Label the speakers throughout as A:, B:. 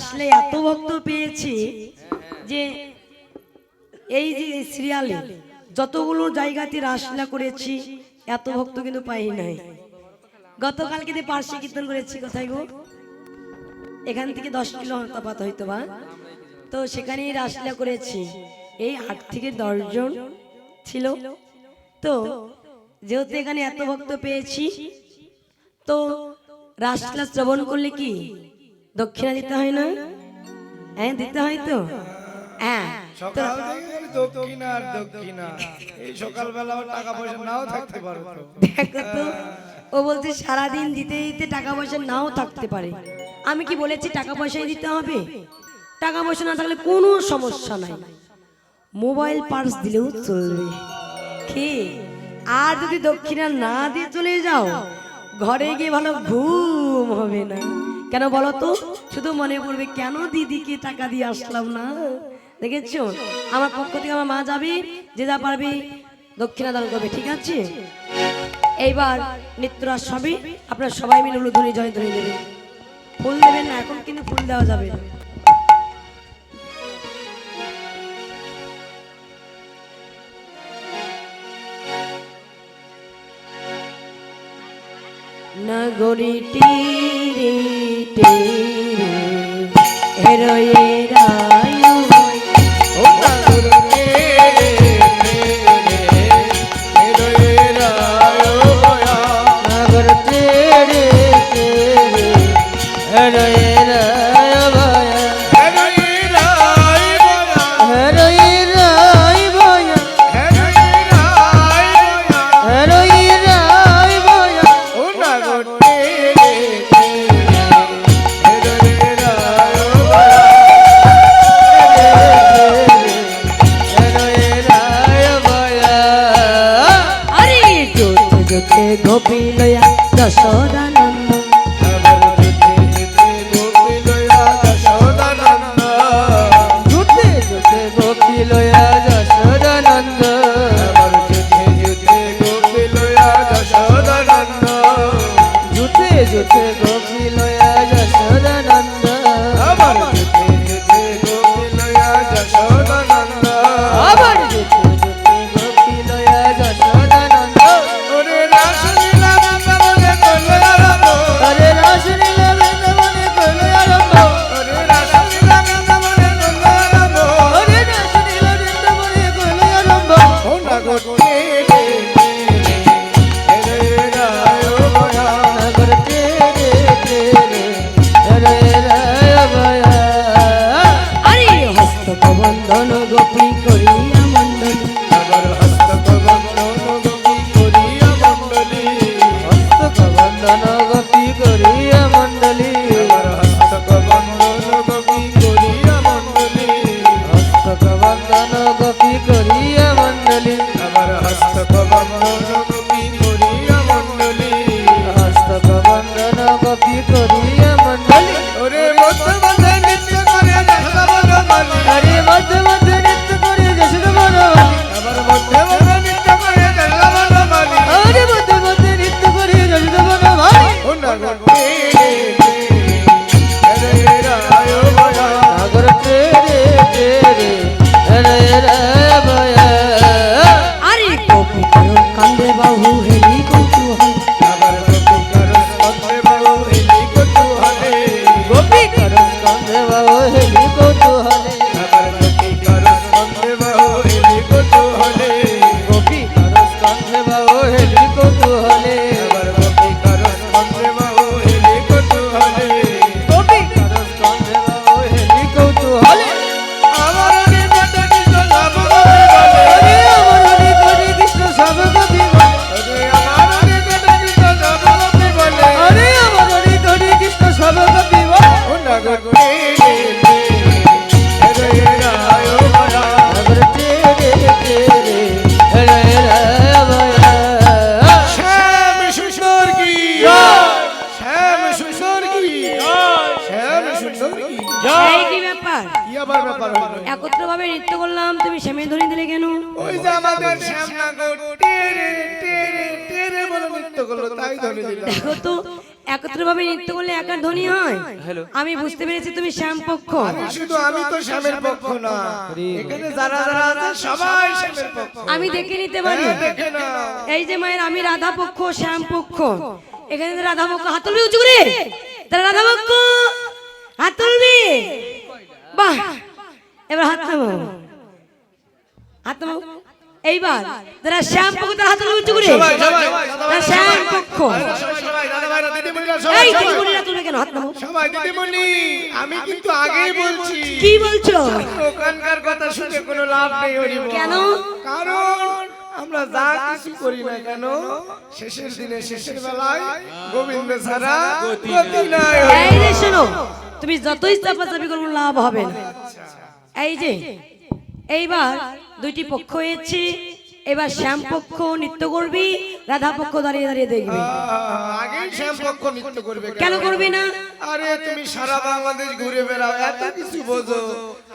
A: আসলে এত ভক্ত পেয়েছি যে এই যে সিরিয়ালে যতগুলো জায়গাতে রাসলীলা করেছি, এত ভক্ত কিন্তু পাই নাই। গতকাল কিন্তু পার্শ্বে কীর্তন করেছি, কোথায় গো? এখান থেকে দশ কিলো হতাপাত হয়তো বা। তো সেখানেই রাসলীলা করেছি। এই আট থেকে দশজন ছিল। তো যেহেতু এখানে এত ভক্ত পেয়েছি, তো রাসলীলা শ্রবণ করলে কি দক্ষিণা দিতে হয় না? হ্যাঁ দিতে হয় তো? হ্যাঁ।
B: সকাল থেকে দক্ষিণা আর দক্ষিণা। এই সকালবেলা টাকা পয়সা নাও থাকতে পারো
A: দেখো তো ও বলছে সারাদিন দিতে দিতে টাকা পয়সা নাও থাকতে পারে। আমি কি বলেছি টাকা পয়সাই দিতে হবে? টাকা পয়সা না থাকলে কোনো সমস্যা নাই। মোবাইল পার্স দিলেও চলবে। কি? আর যদি দক্ষিণা না দিয়ে চলে যাও ঘরে গিয়ে ভালো ঘুম হবে না। কেন বলো তো? শুধু মনে পড়বে কেন দিদিকে টাকা দিয়ে আসলাম না? দেখেছ? আমার পক্ষ থেকে আমার মা যাবে, যে যা পারবে দক্ষিণা দান করবে, ঠিক আছে? এইবার নিত্যরাজ সবে, আপনারা সবাই মিলে উলুধ্বনি জয় ধ্বনি দেবেন ফুল দেবেন না, এখন কিন্তু ফুল দেওয়া যাবে না। নগরী টিরে টিরে হেরোয়ে জগতে একত্রভাবে নৃত্য করলে একার ধ্বনি হয়? আমি বুঝতে পেরেছি তুমি শ্যাম পক্ষ।
B: শুধু আমি তো শ্যামের পক্ষ না। এখানে যারা যারা আছে সবাই শ্যামের পক্ষ।
A: আমি দেখে নিতে পারি?
B: হ্যাঁ,
A: এই যে মায়ের আমি রাধা পক্ষ শ্যাম পক্ষ। এখানে রাধা পক্ষ হাত তুলবি উঁচু করে? তারা রাধা পক্ষ হাত তুলবি? বাহ! এবার হাত নামো হাত নামো এইবার তারা শ্যাম পক্ষ তারা হাত উঁচু করে।
B: সবাই সবাই
A: তারা শ্যাম পক্ষ।
B: সবাই সবাই দাদা ভাইরা দিদিমণিরা সবাই
A: এই
B: সবাই।
A: দিদিমণিরা তুলবে কেন হাত নামো
B: সবাই দিদিমণি আমি কিন্তু আগেই বলছি।
A: কি বলছো?
B: ওখানকার কথা শুনে কোনো লাভ নেই হরিব।
A: কেন?
B: কারণ আমরা যা কিছু করি না কেন শেষের দিনে শেষের বেলায় গোবিন্দ ছাড়া গতি নাই
A: এই শোনো তুমি যতই চাপাচাপি করব লাভ হবে না। এই যে এইবার দুইটি পক্ষ হয়েছে। এবার শ্যাম পক্ষ নৃত্য করবি রাধা পক্ষ দাঁড়িয়ে দাঁড়িয়ে দেখবি।
B: আগেই শ্যাম পক্ষ নৃত্য করবে
A: কেন? করবি না?
B: আরে তুমি সারা বাংলাদেশ ঘুরে বেড়াও এত কিছু বোঝো।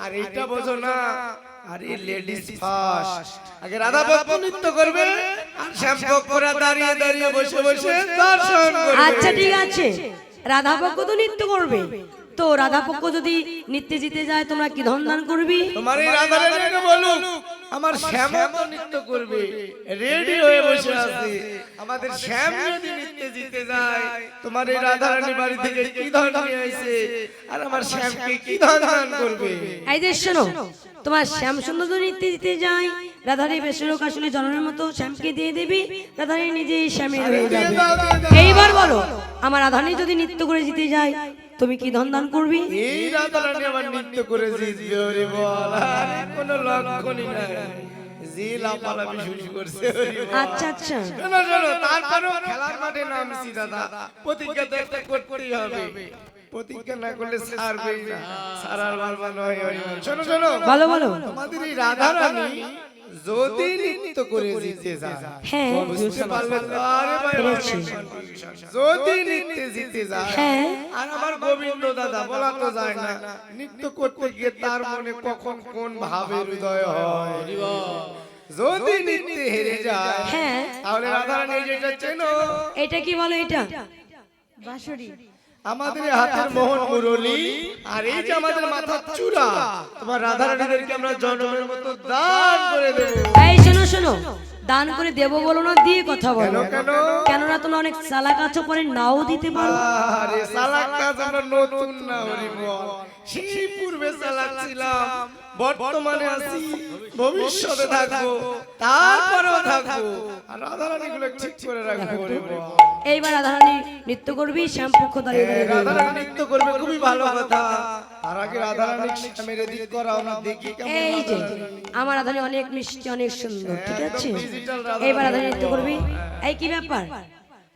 B: আর এইটা বোঝো না আরে লেডিস ফার্স্ট আগে রাধা পক্ষ নৃত্য করবে আর শ্যাম পক্ষরা দাঁড়িয়ে দাঁড়িয়ে বসে বসে দর্শন করবে।
A: আচ্ছা ঠিক আছে। রাধা পক্ষ তো নৃত্য করবে। তো রাধা পক্ষ যদি নিত্যে জিতে যায় তোমরা কি ধন দান করবি?
B: তোমার এই রাধা রানীকে বলুক আমার শ্যাম তো নৃত্য করবে রেডি হয়ে বসে আছে। আমাদের শ্যাম যদি নৃত্যে জিতে যায় তোমার এই রাধা রানী বাড়ি থেকে কি ধন নিয়ে আইছে আর আমার শ্যামকে কি ধন দান করবে?
A: এই যে শোনো তোমার শ্যাম সুন্দর যদি নৃত্যে জিতে যায় রাধারানী বেশরক আসলে জননের মতো শ্যামকে দিয়ে দিবি রাধারানী নিজেই শ্যামের হয়ে যাবে। এইবার বলো আমার রাধারানী যদি নৃত্য করে জিতে যায় তুমি কি ধন দান করবি
B: এই নৃত্য করে জিতবে বল। আরে কোনো লক্ষণই নাই। জি লাফালাফি শুরু করছে
A: আচ্ছা আচ্ছা।
B: শোনো শোনো তারপরও খেলার মাঠে নামছি দাদা। প্রতিজ্ঞা তো একটা করতেই হবে। প্রতিজ্ঞা না করলে ছাড়বেই না। ছাড়ার বারবার নয় শোনো শোনো।
A: ভালো বলো।
B: আমাদের এই রাধা রানী যদি নৃত্য করে জিতে যায়।
A: হ্যাঁ।
B: বুঝতে পারলে আরে ভাই, যদি নৃত্যে জিতে যায়।
A: হ্যাঁ।
B: আর আমার গোবিন্দ দাদা বলা তো যায় না। নৃত্য করতে গিয়ে তার মনে কখন কোন ভাবের উদয় হয়। যদি নৃত্যে হেরে যায়।
A: হ্যাঁ।
B: তাহলে রাধারানী যেটা চেনো
A: এটা কি বলো এটা?
B: আমাদের হাতের মোহন মুরলি আর এই যে আমাদের মাথার চূড়া তোমার রাধা রানীদেরকে আমরা জন্মের মতো দান করে দেব।
A: এই শোনো শোনো দান করে দেব বলো না দিয়ে কথা বলো।
B: কেন?
A: কেননা তুমি অনেক সালা আছো পরে নাও দিতে পারো।
B: আরে সালা কাজ আমরা নতুন না হরি বল সেই পূর্বে সালা ছিলাম বর্তমানে আছি ভবিষ্যতে থাকব তারপরেও থাকব। আর রাধারানী গুলো ঠিক করে রাখব।
A: এইবার রাধারানী নৃত্য করবি শ্যাম পক্ষ দাঁড়িয়ে।
B: রাধারানী নৃত্য করবে খুবই ভালো কথা। তার আগে রাধারানী স্বামীর দিক করাও না দেখি কেমন
A: এই যে আমার রাধারানী অনেক মিষ্টি অনেক সুন্দর ঠিক আছে? এইবার রাধারানী নৃত্য করবি। এই কি ব্যাপার?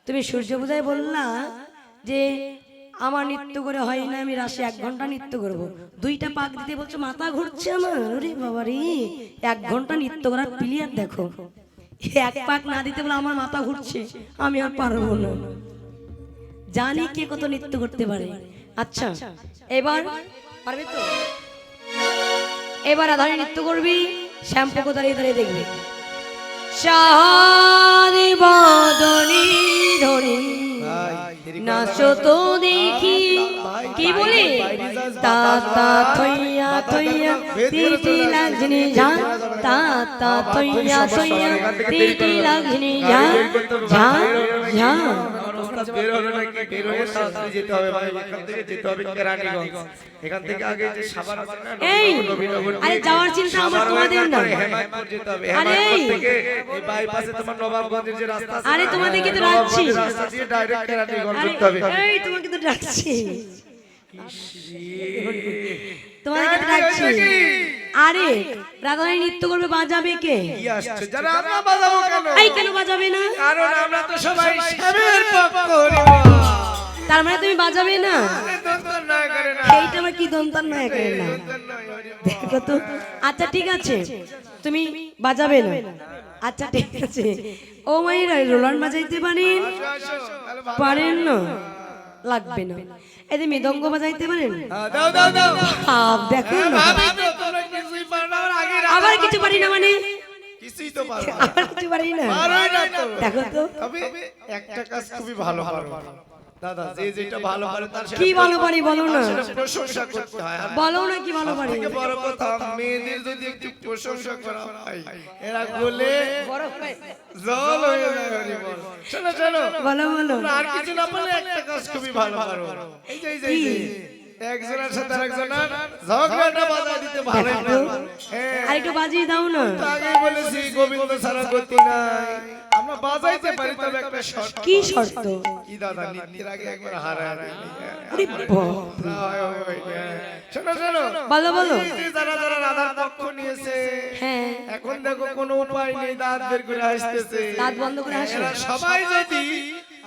A: তুমি সূর্য পূজায় বললা যে আমার নৃত্য করে হয় না, আমি রাশে এক ঘণ্টা নৃত্য করব। দুইটা পাক দিতে বলছো, মাথা ঘুরছে আমার। ওরে বাবা রে, এক ঘণ্টা নৃত্য করার প্লেয়ার দেখো। এক পাক না দিতে বলে আমার মাথা ঘুরছে, আমি আর পারব না। জানি কে কত নৃত্য করতে পারে। আচ্ছা এবার পারবে তো? এবার আধারে নৃত্য করবি শ্যাম্পুকে দাঁড়িয়ে দাঁড়িয়ে দেখবি। সাহারি বদনি ধরি নাচো তো দেখি। কি বলি? তা তা, থইয়া থইয়া তিটি লাগনি ঝা। তা তা, থইয়া থইয়া তিটি লাগনি ঝা। ঝা ঝা।
B: বের হবে নাকি? বের হয়ে তাড়াতাড়ি যেতে হবে ভাই। এখান থেকে যেতে হবে কেরানীগঞ্জ। এখান থেকে আগে যে সাভার
A: এই! আরে যাওয়ার চিন্তা আমার তোমাদের না
B: হেমায়তপুর যেতে হবে। হেমায়তপুর থেকে এই বাইপাসে তোমার নবাবগঞ্জের যে রাস্তা আছে
A: আরে তোমাদেরকে তো ডাকছি।
B: রাস্তা দিয়ে ডাইরেক্ট কেরানীগঞ্জ যেতে হবে।
A: এই তোমাকে তো ডাকছি তোমাদেরকে তো ডাকছি আরে রাধারানী নৃত্য করবে বাজাবে কে?
B: কি আসছে? যারা আমরা বাজাবো কেন?
A: এই কেন বাজাবে না?
B: কারণ আমরা তো সবাই শ্যামের পক্ষ
A: তার মানে তুমি বাজাবে না?
B: দন্তর না করে না।
A: এইটা আমার কি দন্তার না? করে না। দেখো তো। আচ্ছা ঠিক আছে। তুমি বাজাবে না? আচ্ছা ঠিক আছে। ও মাইরা রোলান বাজাইতে পারেন। পারেন না? লাগবে না। এই যে মৃদঙ্গ বাজাইতে পারেন
B: হ্যাঁ,
A: দেখো না।
B: ভাবি তো তোমরা কিছুই পারো না আমার আগে
A: আবার কিছু পারি না মানে?
B: কিছুই তো পারো না।
A: কিছু পারি না? দেখো তো।
B: তবে একটা কাজ খুবই ভালো পারো দাদা যে যেটা ভালো পারে তার
A: কি ভালো পারি বলো না?
B: প্রশংসা করতে হয়।
A: বলো না কি ভালো পারি?
B: বড় কথা মেয়েদের যদি একটু প্রশংসা করা হয় এরা বলে জল হয়ে যায় বল। শোনো শোনো
A: বলো বলো।
B: আর কিছু না পারলে একটা কাজ খুবই ভালো পারো এই যে এই যে, একজনের সাথে আরেকজনের ঝগড়াটা বাজায় দিতে হ্যাঁ।
A: আর একটু বাজিয়ে দাও না।
B: আগেই বলেছি গোবিন্দ ছাড়া গতি নাই। আমরা বাজাইতে পারি তবে একটা শর্ত
A: কি শর্ত?
B: কি দাদা নিত্যের আগে একবার। শোনো শোনো।
A: বলো বলো।
B: যারা যারা রাধার পক্ষ নিয়েছে
A: হ্যাঁ।
B: এখন দেখো কোনো উপায় নেই দাঁত বের করে আসতেছে
A: দাঁত বন্ধ করে হাসো।
B: সবাই যদি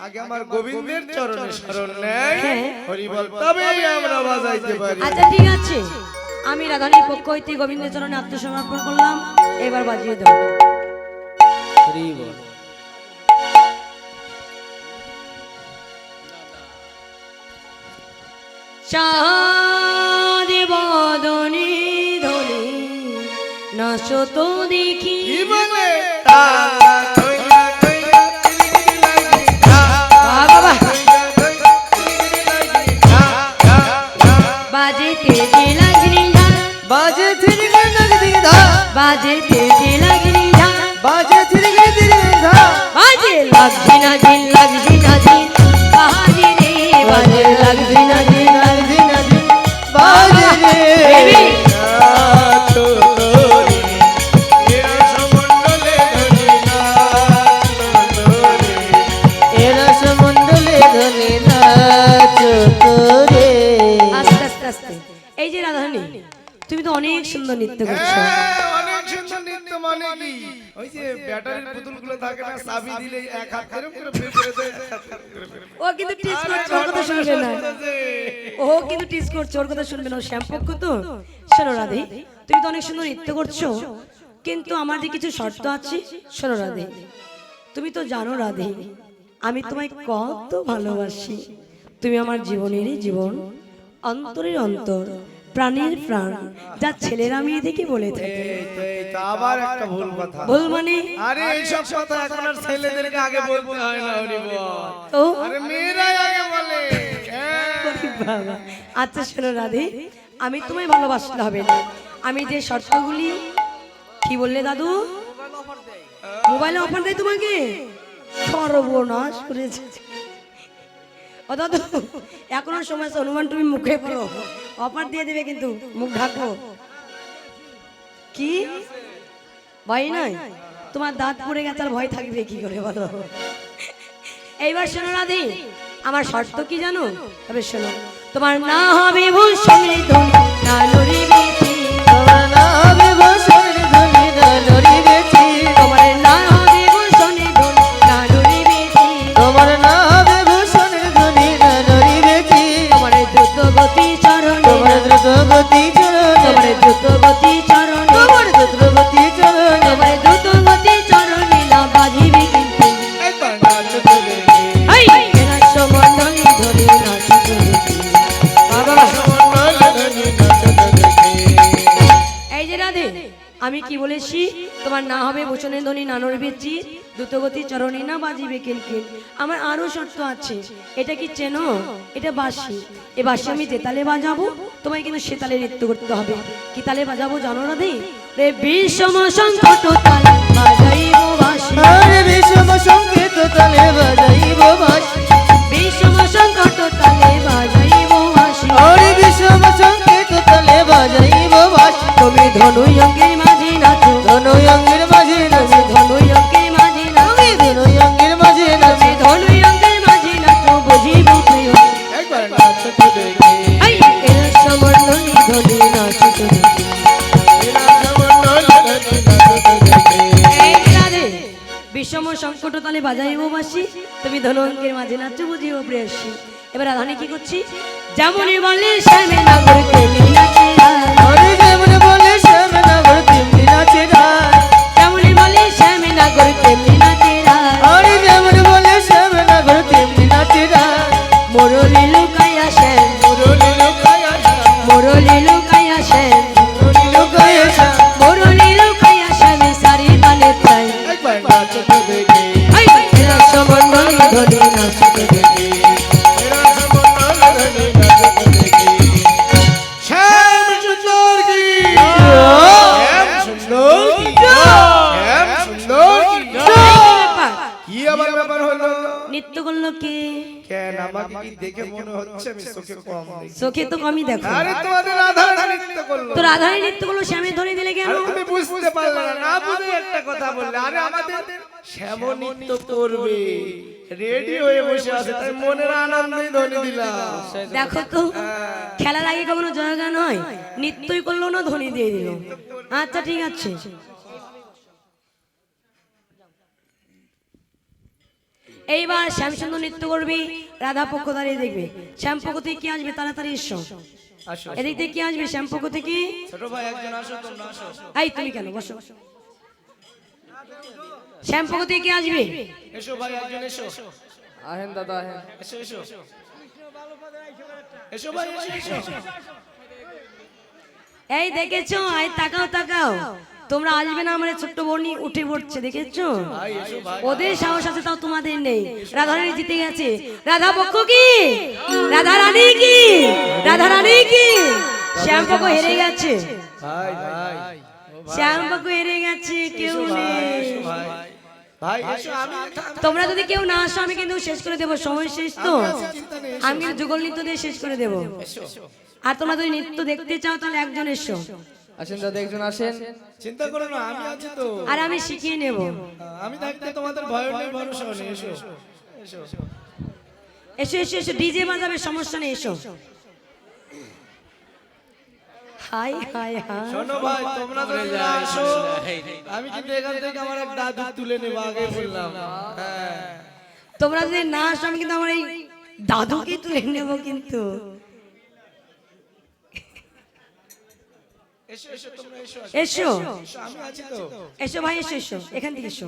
B: আগে আমার গোবিন্দের চরণে শরণ নেয়
A: হ্যাঁ।
B: হরি বল তবেই আমরা বাজাইতে পারি।
A: আচ্ছা ঠিক আছে। আমি রাধানীর পক্ষ হইতে গোবিন্দের চরণে আত্মসমর্পণ করলাম। এবার বাজিয়ে দাও
B: তিরিগিরি লাগি ধা ধা ধা
A: বাজে ধা
B: বাজে
A: বাজে করছ
B: হ্যাঁ, অনেক সুন্দর নৃত্য মানে কি? ওই যে ব্যাটারির পুতুলগুলো থাকে না চাবি দিলে এক হাত এরকম করে বের করে দেয়। এক হাত এরকম করে বের করে
A: ও কিন্তু টিস করছে ওর কথা শুনবে না ও কিন্তু টিস করছে ওর কথা শুনবে না। শ্যাম্পক্ষ তো? শোনো রাধে তুমি তো অনেক সুন্দর নৃত্য করছ। কিন্তু আমার যে কিছু শর্ত আছে। শোনো রাধে তুমি তো জানো রাধে আমি তোমায় কত ভালোবাসি। তুমি আমার জীবনেরই জীবন অন্তরের অন্তর। প্রাণের প্রাণ যা ছেলেরা মেয়েদেরকে বলে থাকে।
B: তো, আবার একটা ভুল কথা।
A: ভুল মানে?
B: আরে এইসব কথা এখন আর ছেলেদেরকে আগে বলতে হয় না
A: তো
B: আরে মেয়েরাই আগে বলে। হ্যাঁ।
A: বাবা। আচ্ছা শোনো রাধে আমি তোমায় ভালোবাসতে হবে না। আমি যে শর্তগুলি কি বললে দাদু? মোবাইলে অফার দেয় তোমাকে? সর্বনাশ করেছে ও দাদু এখনও সময় আছে হনুমান তুমি মুখে পড়ো। অফার দিয়ে দেবে কিন্তু, মুখ ঢাকো কি? ভয় নয় তোমার দাঁত পড়ে গেছে, আর ভয় থাকবে কি করে বলো? এইবার শোনো রাধি, আমার শর্ত কি জানো? তবে শোনো,
C: তোমার না হবে ভুল ধনী না
A: চরণ।
C: তোমার চরণ।
A: তোমার চরণ।
C: তোমার
A: না কিন্তু। সমন্ডলী ধরে
B: নাচো
A: এই যে রাধে আমি কি বলেছি? তোমার না হবে ভূষণের ধ্বনি নানর বেচি দ্রুতগতি চরণে না বাজিবে কিলকিল আমার আরও শর্ত আছে। এটা কি চেনো? এটা বাঁশি। এ বাঁশি আমি যে তালে বাজাবো তোমায় কিন্তু সে তালে নৃত্য করতে হবে। কি তালে বাজাবো জানো রাধে রে বিষম সংকট তাল বাজাইব বাঁশি।
C: আরে বিষম সংকেত তালে বাজাইব বাঁশি।
A: বিষম সংকট তালে বাজাইব বাঁশি।
C: আরে বিষম সংকেত তালে বাজাইব বাঁশি।
A: তুমি ধনুয়ঙ্গের মাঝে
C: ধনুয়ঙ্গের মাঝে নাচে
A: ধনুয়ঙ্গের মাঝে নাচো।
C: তুমি ধনুয়ঙ্গের মাঝে নাচে।
A: ধনুয়ঙ্গের মাঝে নাচো বুঝিব প্রিয়
B: একবার নাচো
A: এর ধনি এই বিষম সংকট তালে বাজাইব বাসি। তুমি ধনঙ্কের মাঝে নাচো বুঝিও প্রেয়সী। এবার রাধানি কি করছি? যেমনই বলে শ্যামে নাগর তেমনি নাচে
C: তেমনি রায়
A: যেমনই বলে শ্যামে নাগর তেমনি
B: চোখে
A: তো কমই দেখো।
B: আরে তোমাদের রাধা নৃত্য করল।
A: তো রাধারানী নৃত্য করল শ্যামে ধরে দিলে কেন?
B: তুমি বুঝতে পারলে না না বুঝে একটা কথা বললে। আরে আমাদের শ্যাম নৃত্য করবে। রেডি হয়ে বসে আছে তাই মনের আনন্দেই ধ্বনি দিলাম।
A: দেখো তো খেলার আগে কখনো জয়গান হয়? নৃত্যই করল না ধ্বনি দিয়ে দিল। আচ্ছা ঠিক আছে। এইবার শ্যামসুন্দর নৃত্য করবি রাধা পক্ষ দাঁড়িয়ে দেখবে। শ্যাম পক্ষ থেকে কি আসবে তাড়াতাড়ি এসো। এদিক থেকে কি আসবে শ্যাম পক্ষ থেকে?
B: ছোট ভাই একজন আসো তোমরা আসো।
A: এই তুমি কেন? বসো। শ্যাম পক্ষ থেকে কি আসবে
B: এসো ভাই একজন এসো।
C: আহেন দাদা আহেন।
B: এসো এসো। এসো ভাই এসো এসো।
A: এই দেখেছ? আই তাকাও তাকাও। তোমরা আসবে না আমার ছোট্ট বনি উঠে পড়ছে, দেখেছ? ওদের সাহস আছে, তাও তোমাদের নেই। রাধা রানী জিতে গেছে। রাধা পক্ষ কি? রাধা রানী কি? রাধা রানী কি? শ্যাম পক্ষ হেরে গেছে। শ্যাম পক্ষ হেরে গেছে, কেউ নেই। তোমরা যদি কেউ না আসো, আমি কিন্তু শেষ করে দেবো। সময় শেষ তো? আমি যুগল নৃত্য দিয়ে শেষ করে দেবো। আর তোমরা যদি নৃত্য দেখতে চাও, তাহলে একজন এসো।
C: আসেন দাদা একজন আসেন।
B: চিন্তা করো না আমি আছি তো।
A: আর আমি শিখিয়ে নেব।
B: আমি থাকতে তোমাদের ভয় নেই ভরসা নেই এসো। এসো।
A: এসো এসো এসো ডিজে বাজাবে সমস্যা নেই এসো। Hi hi hi.
B: শোনো ভাই তোমরা যদি না আসো আমি কিন্তু এখান থেকে আমার এক দাদু তুলে নেব আগে বললাম। হ্যাঁ।
A: তোমরা যদি না আসো আমি কিন্তু আমার এই দাদুকে তুলে নেব কিন্তু।
B: এসো এসো তোমরা এসো
A: এসো।
B: এসো, আমি আছি তো।
A: এসো ভাই এসো এসো এখান থেকে এসো।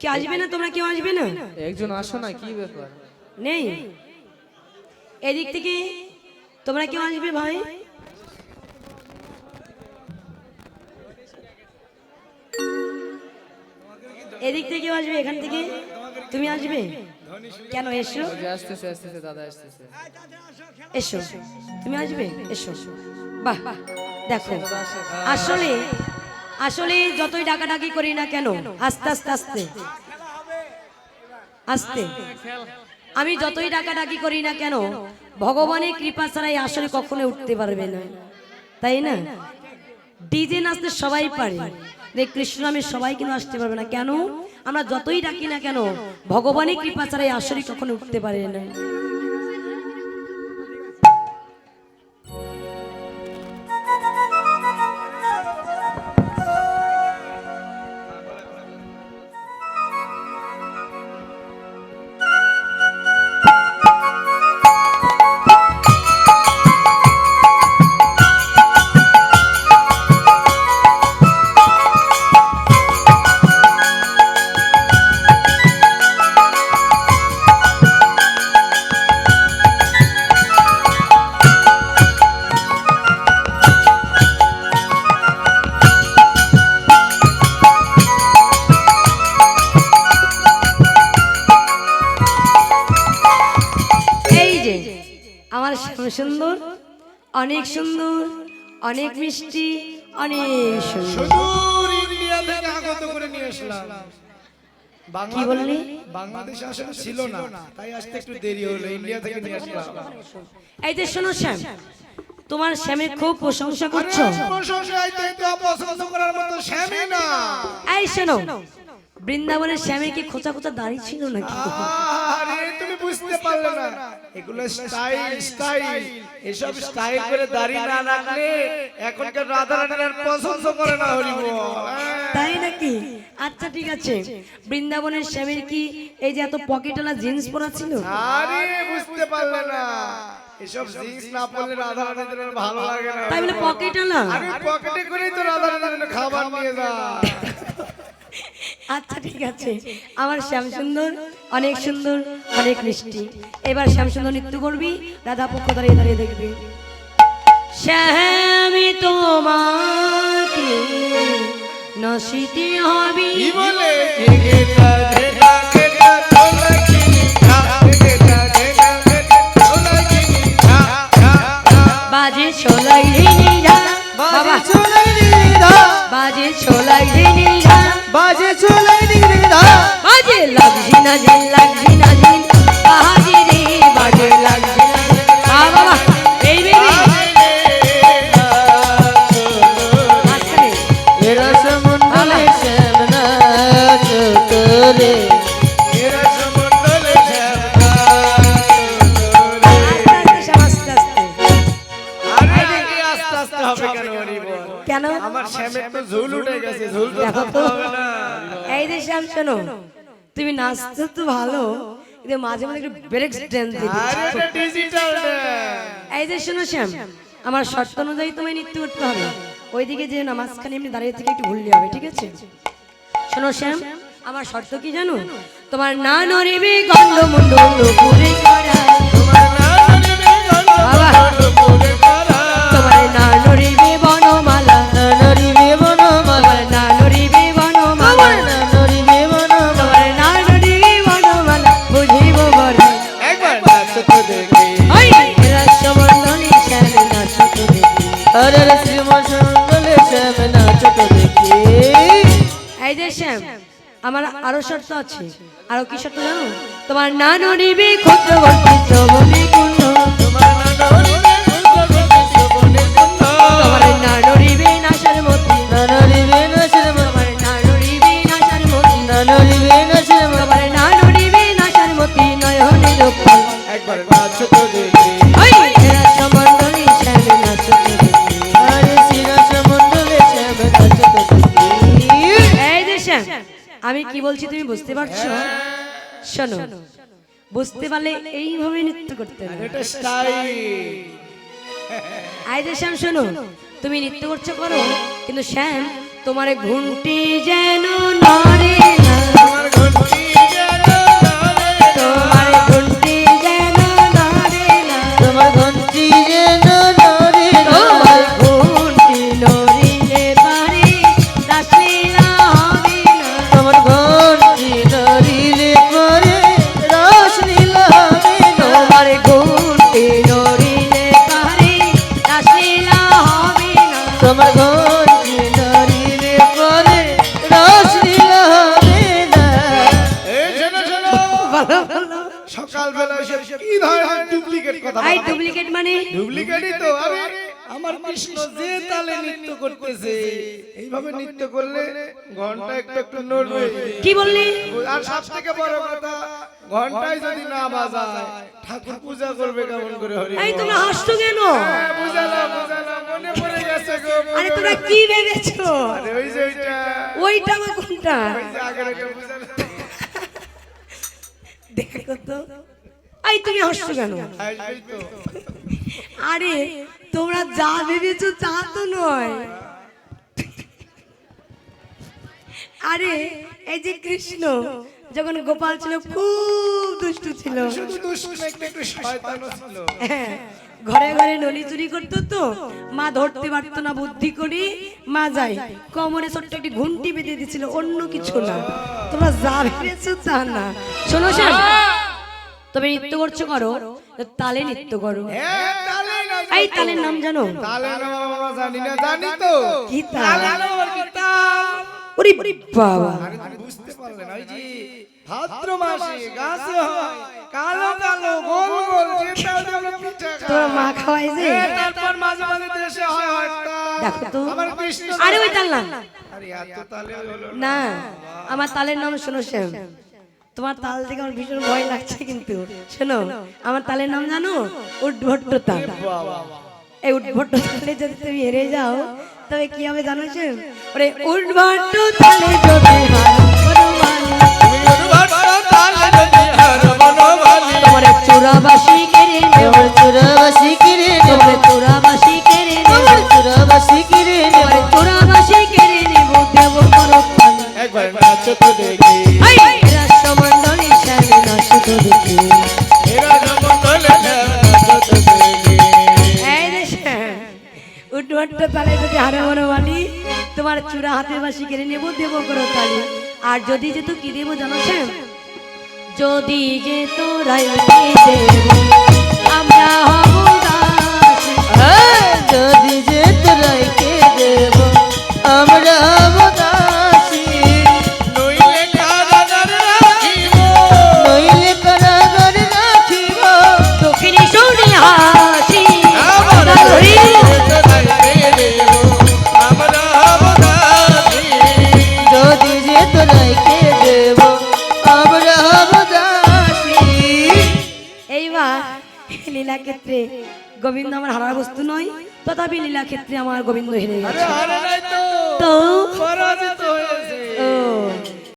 A: কি আসবে না? তোমরা কেউ আসবে না?
C: একজন আসো না কি ব্যাপার?
A: নেই। এদিক থেকে তোমরা কেউ আসবে ভাই? এদিক থেকে কেউ আসবে? এখান থেকে? তুমি আসবে? কেন এসো?
C: আসতেছে আসতেছে দাদা আসতেছে।
A: এসো। তুমি আসবে? এসো। বাহ দেখো আসলে আসলে যতই ডাকাডাকি করি না কেন আস্তে আস্তে আস্তে। আস্তে। আমি যতই ডাকাডাকি করি না কেন ভগবানের কৃপা ছাড়াই আসলে কখনো উঠতে পারবে না। তাই না? ডিজে নাচতে সবাই পারে কৃষ্ণ নামে সবাই কিন্তু আসতে পারবে না? কেন? আমরা যতই ডাকি না কেন ভগবানের কৃপা ছাড়াই আসলে কখনো উঠতে পারে না। অনেক মিষ্টি অনেক
B: সুদূর ইন্ডিয়া থেকে আগত করে নিয়ে আসলাম।
A: কি বললি?
B: বাংলাদেশ আসলে ছিল না তাই আসতে একটু দেরি হলো ইন্ডিয়া থেকে নিয়ে আসলাম।
A: এই যে শোনো শ্যাম তোমার শ্যামের খুব প্রশংসা করছ।
B: প্রশংসা তো অপছন্দ করার মতো শ্যামই না।
A: এই শোনো বৃন্দাবনের শ্যামের কি খোঁচা খোঁচা দাঁড়িয়ে ছিল নাকি?
B: আরে তুমি বুঝতে পারলে না। এগুলো স্টাইল স্টাইল এসব স্টাইল করে দাড়ি না রাখলে এখনকার রাধা রানীর পছন্দ করে না হরিব।
A: তাই নাকি? আচ্ছা ঠিক আছে। বৃন্দাবনের শ্যামের কি এই যে এত পকেটওয়ালা জিন্স পরা ছিল
B: আরে বুঝতে পারলে না। এসব জিনিস না পড়লে রাধা রানীদের ভালো লাগে না।
A: তাই বলে পকেটওয়ালা?
B: আরে পকেটে করেই তো রাধা রানীর খাবার নিয়ে যা
A: আচ্ছা ঠিক আছে। আমার শ্যামসুন্দর অনেক সুন্দর অনেক মিষ্টি। এবার শ্যামসুন্দর নৃত্য করবি রাধা পক্ষ দাঁড়িয়ে দাঁড়িয়ে দেখবি। শ্যামি তোমাকে নশিতে হবি
B: বলে?
A: বাজে ছোলাই বাবা।
C: বাজে
A: ছোলাই
C: বাজে চলে নিধা
A: বাজে লাগছি না যে লাগছি শোনো তুমি নাচতে তো ভালো কিন্তু মাঝে মাঝে একটু ব্রেক ড্যান্স এই যে শোনো শ্যাম আমার শর্ত অনুযায়ী তোমায় নৃত্য করতে হবে। ওইদিকে যে নামাজখানে এমনি দাঁড়িয়ে থেকে একটু ভুললে হবে ঠিক আছে? শোনো শ্যাম আমার শর্ত কি জানো? তোমার না নড়িবে গন্ধমণ্ডল পুরে করা আরও শর্ত আছে। আরও কি শর্ত জানো? তোমার
B: নানু নিবি
A: ক্ষুদ্রবর্তী বলছি তুমি বুঝতে পারছ? শোনো বুঝতে পারলে এইভাবে নৃত্য করতে হবে। আই যে শ্যাম শোনো তুমি নৃত্য করছ করো কিন্তু শ্যাম তোমার ঘুমটি যেন
B: ডুপ্লিকেট
A: মানে
B: ডুপ্লিকেটই তো আরে আমার কৃষ্ণ যে তালে নৃত্য করতেছে এইভাবে নৃত্য করলে ঘণ্টা একটু একটু নড়বে
A: কি বললি?
B: আর সব থেকে বড় কথা ঘন্টায় যদি না বাজায় ঠাকুর পূজা করবে কেমন করে হরি
A: এই তোমরা হাসছো কেন?
B: হ্যাঁ, বুঝালাম বুঝালাম মনে পড়ে গেছে গো
A: আরে তোমরা কি ভেবেছো?
B: আরে ওই যে ওইটা।
A: ওইটা কোনটা?
B: ওই যে আগের ওইটা বুঝালাম।
A: দেখো তো। এই তুমি হাসছো কেন? আরে তোমরা যা ভেবেছো তা তো নয়। আরে এই যে কৃষ্ণ যখন গোপাল ছিল খুব দুষ্টু ছিল। হ্যাঁ, ঘরে ঘরে নলি চুরি করতো তো। মা ধরতে পারতো না বুদ্ধি করে। মা যায় কোমরে ছোট্ট একটি ঘুন্টি বেঁধে দিছিল অন্য কিছু না। তোমরা যা ভেবেছো তা না। শোনো শ্যাম তবে নৃত্য করছ করো তালে নৃত্য করো। এই তালের নাম জানো?
B: না তো।
A: কি তালে?
B: না আবার কি তাল?
A: ওরে বাবা।
B: বুঝতে পারলে না ওই যে ভাদ্র মাসে গাছে হয় কালো কালো গোল গোল যে তাল দিয়ে আমরা পিঠা খাই।
A: তোর মা খাওয়াই যে?
B: তারপর মাঝে মাঝে দেশে হয় হয়
A: দেখো তো।
B: আমার
A: আরে ওই তাল না।
B: আরে এত তালে হলো না।
A: না আমার তালের নাম শোনো শ্যাম। তোমার তাল দেখে আমার ভীষণ ভয় লাগছে কিন্তু। শোনো আমার তালের নাম জানো? উদ্ভট্ট তাল। এই উদ্ভট্ট তালে যদি তুমি হেরে যাও তবে কি হবে জানো ওরে উদ্ভট্ট তালে যদি। কেড়ে
C: তোমার চুরাবাসী
A: কেড়ে
C: চুরাবাসী
A: কেড়ে নেব। দেব
B: একবার নাচো তো দেখি
A: রাষ্ট্রমণ্ডলী শ্যাম নাচ দেখি
B: এরা জমণ্ডলে নাচো তো দেখি
A: এই রে শ্যাম, উঠবট্ট তালে যদি হারে মনে বলি তোমার চূড়া হাতে বাসি কেড়ে নেব দেব করো তালি। আর যদি যেত কি দেবো জানো যদি যে তোরাই দেব আমরা হব দাসী।
C: যদি যে তোরাইকে দেব আমরা
A: লীলা ক্ষেত্রে গোবিন্দ আমার হারার বস্তু নয় তথাপি লীলা ক্ষেত্রে আমার গোবিন্দ হেরে গেছে।
B: তো। হয়েছে।